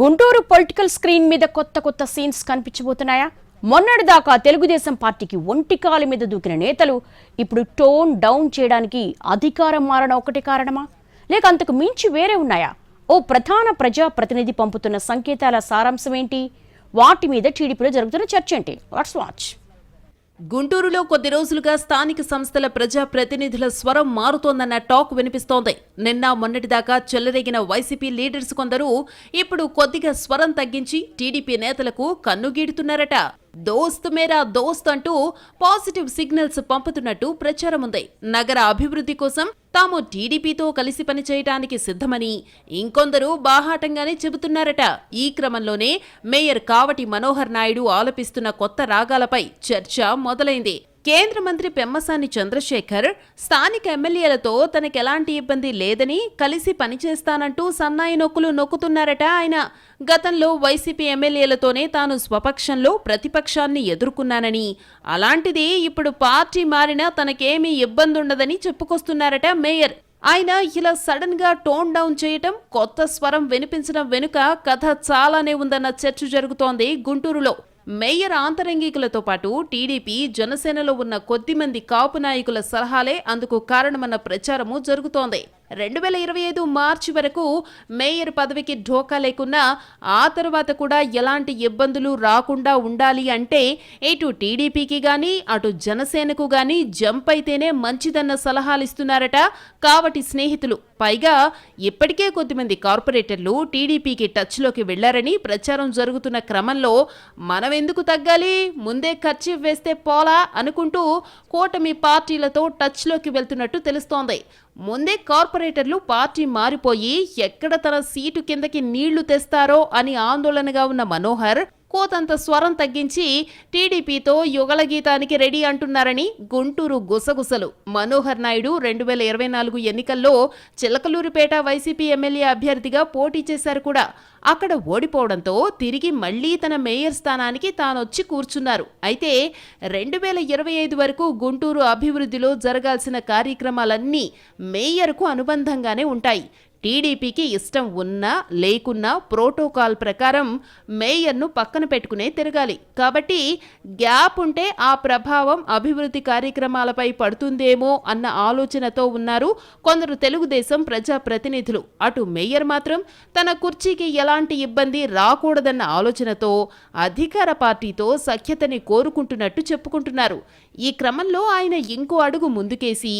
Guntur political screen మీద కొత్త కొత్త సీన్స్ కనిపించబోతున్నాయా? మొన్నటిదాకా తెలుగుదేశం పార్టీకి ఒంటికాలి మీద దూకిన నేతలు ఇప్పుడు టోన్ డౌన్ చేయడానికి అధికారం మారడం ఒకటి కారణమా? లేక అంతకు మించి వేరే ఉన్నాయా? ఓ ప్రధాన ప్రజా ప్రతినిధి పంపుతున్న సంకేతాల సారాంశం ఏంటి? వాటి మీద టీడీపీలో జరుగుతున్న చర్చ ఏంటి? వాట్స్ వాచ్ గుంటూరులో కొద్ది రోజులుగా స్థానిక సంస్థల ప్రజా ప్రతినిధుల స్వరం మారుతోందన్న టాక్ వినిపిస్తోంది. నిన్న మొన్నటిదాకా చెల్లరేగిన వైసీపీ లీడర్స్ కొందరు ఇప్పుడు కొద్దిగా స్వరం తగ్గించి టీడీపీ నేతలకు కన్నుగీడుతున్నారట. దోస్త్ మేరా దోస్త్ అంటూ పాజిటివ్ సిగ్నల్స్ పంపుతున్నట్టు ప్రచారం ఉంది నగర అభివృద్ధి కోసం తాము టీడీపీతో కలిసి పనిచేయటానికి సిద్ధమని ఇంకొందరు బాహాటంగానే చెబుతున్నారట. ఈ క్రమంలోనే మేయర్ కావటి మనోహర్ నాయుడు ఆలపిస్తున్న కొత్త రాగాలపై చర్చ మొదలైంది. కేంద్ర మంత్రి పెమ్మసాని చంద్రశేఖర్ స్థానిక ఎమ్మెల్యేలతో తనకెలాంటి ఇబ్బంది లేదని కలిసి పనిచేస్తానంటూ సన్నాయి నొక్కులు నొక్కుతున్నారట ఆయన. గతంలో వైసీపీ ఎమ్మెల్యేలతోనే తాను స్వపక్షంలో ప్రతిపక్షాన్ని ఎదుర్కొన్నానని. అలాంటిది ఇప్పుడు పార్టీ మారినా తనకేమీ ఇబ్బంది ఉండదని చెప్పుకొస్తున్నారట మేయర్. ఆయన ఇలా సడన్గా టోన్ డౌన్ చేయటం కొత్త స్వరం వినిపించడం వెనుక కథ చాలానే ఉందన్న చర్చ జరుగుతోంది గుంటూరులో. మేయర్ ఆంతరంగికులతో పాటు టీడీపీ జనసేనలో ఉన్న కొద్దిమంది కాపు నాయకుల సలహాలే అందుకు కారణమన్న ప్రచారము జరుగుతోంది. రెండు వేల ఇరవై ఐదు మార్చి వరకు మేయర్ పదవికి ఢోకా లేకున్నా ఆ తర్వాత కూడా ఎలాంటి ఇబ్బందులు రాకుండా ఉండాలి అంటే ఇటు టీడీపీకి గాని అటు జనసేనకు గాని జంప్ అయితేనే మంచిదన్న సలహాలు ఇస్తున్నారట కావటి స్నేహితులు. పైగా ఇప్పటికే కొద్దిమంది కార్పొరేటర్లు టీడీపీకి టచ్లోకి వెళ్ళారని ప్రచారం జరుగుతున్న క్రమంలో మనం ఎందుకు తగ్గాలి? ముందే ఖర్చు వేస్తే పోలా? అనుకుంటూ కూటమి పార్టీలతో టచ్లోకి వెళ్తున్నట్టు తెలుస్తోంది. ముందే కార్పొరేటర్లు పార్టీ మారిపోయి ఎక్కడ తన సీటు కిందకి నీళ్ళు తెస్తారో అని ఆందోళనగా ఉన్న మనోహర్ కోతంత స్వరం తగ్గించి టీడీపీతో యుగల గీతానికి రెడీ అంటున్నారని గుంటూరు గుసగుసలు. మనోహర్ నాయుడు రెండు వేల ఇరవై నాలుగు ఎన్నికల్లో చిలకలూరిపేట వైసీపీ ఎమ్మెల్యే అభ్యర్థిగా పోటీ చేశారు కూడా. అక్కడ ఓడిపోవడంతో తిరిగి మళ్ళీ తన మేయర్ స్థానానికి తానొచ్చి కూర్చున్నారు. అయితే రెండు వేల ఇరవై ఐదు వరకు గుంటూరు అభివృద్ధిలో జరగాల్సిన కార్యక్రమాలన్నీ మేయర్కు అనుబంధంగానే ఉంటాయి. టీడీపీకి ఇష్టం ఉన్నా లేకున్నా ప్రోటోకాల్ ప్రకారం మేయర్ను పక్కన పెట్టుకునే తిరగాలి. కాబట్టి గ్యాప్ ఉంటే ఆ ప్రభావం అభివృద్ధి కార్యక్రమాలపై పడుతుందేమో అన్న ఆలోచనతో ఉన్నారు కొందరు తెలుగుదేశం ప్రజా ప్రతినిధులు అటు మేయర్ మాత్రం తన కుర్చీకి ఎలాంటి ఇబ్బంది రాకూడదన్న ఆలోచనతో అధికార పార్టీతో సఖ్యతని కోరుకుంటున్నట్టు చెప్పుకుంటున్నారు. ఈ క్రమంలో ఆయన ఇంకో అడుగు ముందుకేసి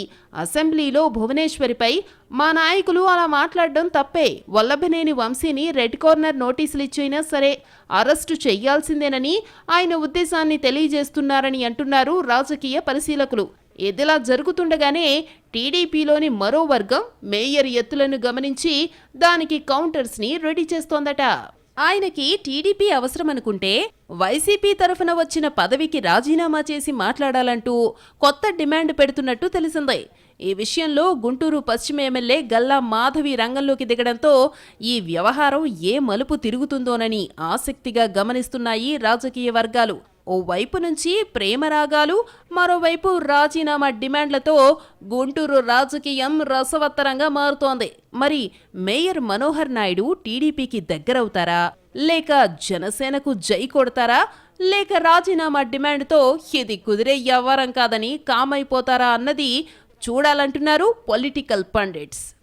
అసెంబ్లీలో భువనేశ్వరిపై మా నాయకులు అలా మాట్లాడడం తప్పే. వల్లభనేని వంశీని రెడ్ కార్నర్ నోటీసులు ఇచ్చైనా సరే అరెస్టు చెయ్యాల్సిందేనని ఆయన ఉద్దేశాన్ని తెలియజేస్తున్నారని అంటున్నారు రాజకీయ పరిశీలకులు. ఇదిలా జరుగుతుండగానే టీడీపీలోని మరో వర్గం మేయర్ ఎత్తులను గమనించి దానికి కౌంటర్స్ని రెడీ చేస్తోందట. ఆయనకి టీడీపీ అవసరమనుకుంటే వైసీపీ తరఫున వచ్చిన పదవికి రాజీనామా చేసి మాట్లాడాలంటూ కొత్త డిమాండ్ పెడుతున్నట్టు తెలిసిందే. ఈ విషయంలో గుంటూరు పశ్చిమ ఎమ్మెల్యే గల్లా మాధవి రంగంలోకి దిగడంతో ఈ వ్యవహారం ఏ మలుపు తిరుగుతుందోనని ఆసక్తిగా గమనిస్తున్నాయి రాజకీయ వర్గాలు. ఓ వైపు నుంచి ప్రేమరాగాలు మరోవైపు రాజీనామా డిమాండ్లతో గుంటూరు రాజకీయం రసవత్తరంగా మారుతోంది. మరి మేయర్ మనోహర్ నాయుడు టీడీపీకి దగ్గరవుతారా? లేక జనసేనకు జై కొడతారా? లేక రాజీనామా డిమాండ్తో ఇది కుదిరే వ్యవహారం కాదని కామైపోతారా అన్నది చూడాలంటున్నారు పొలిటికల్ పండిట్స్.